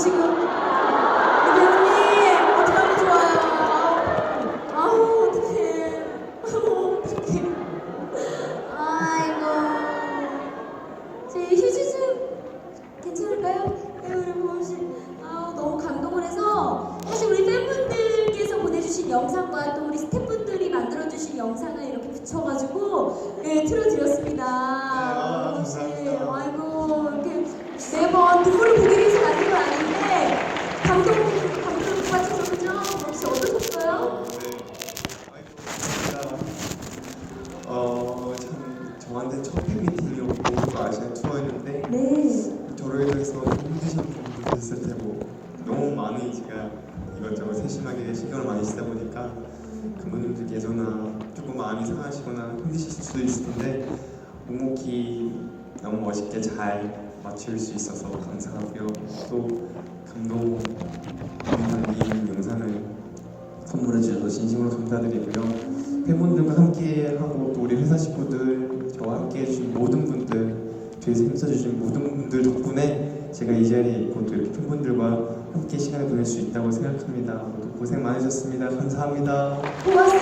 지금. 우리 배우님, 어떡하면 좋아요. 아우, 어떡해. 아우, 어떡해. 아이고. 제 휴지 좀 괜찮을까요? 네, 보은 씨. 아우, 너무 감동을 해서 사실 우리 팬분들께서 보내주신 영상과 또 우리 스태프분들이 만들어주신 영상을 이렇게 붙여가지고 네, 틀어드렸습니다. 아, 씨. 감사합니다. 아이고, 이렇게 매번 눈물을 보기 위해서 만든 건 아닌데 감동, 감동을 못 받쳐서 그죠? 혹시 어떠셨어요? 어, 참 저한테 첫 팬미팅이었고 또 아시아 투어였는데 네. 저로 인해서 힘드셨던 분도 있을 테고 너무 제가 이것저것 세심하게 신경을 많이 쓰다 보니까 부모님들께서나 조금 마음이 상하시거나 힘드실 수도 있을 텐데 묵묵히 너무 멋있게 잘 마칠 수 있어서 감사하고요 또 감동 담긴 영상을 선물해 주셔서 진심으로 감사드리고요. 팬분들과 함께 하고 또 우리 회사 식구들 저와 함께 해주신 모든 분들 뒤에서 힘써주신 모든 분들 덕분에 제가 이 자리에 있고 또 이렇게 팬분들과 함께 시간을 보낼 수 있다고 생각합니다. 고생 많으셨습니다. 감사합니다. 고맙습니다.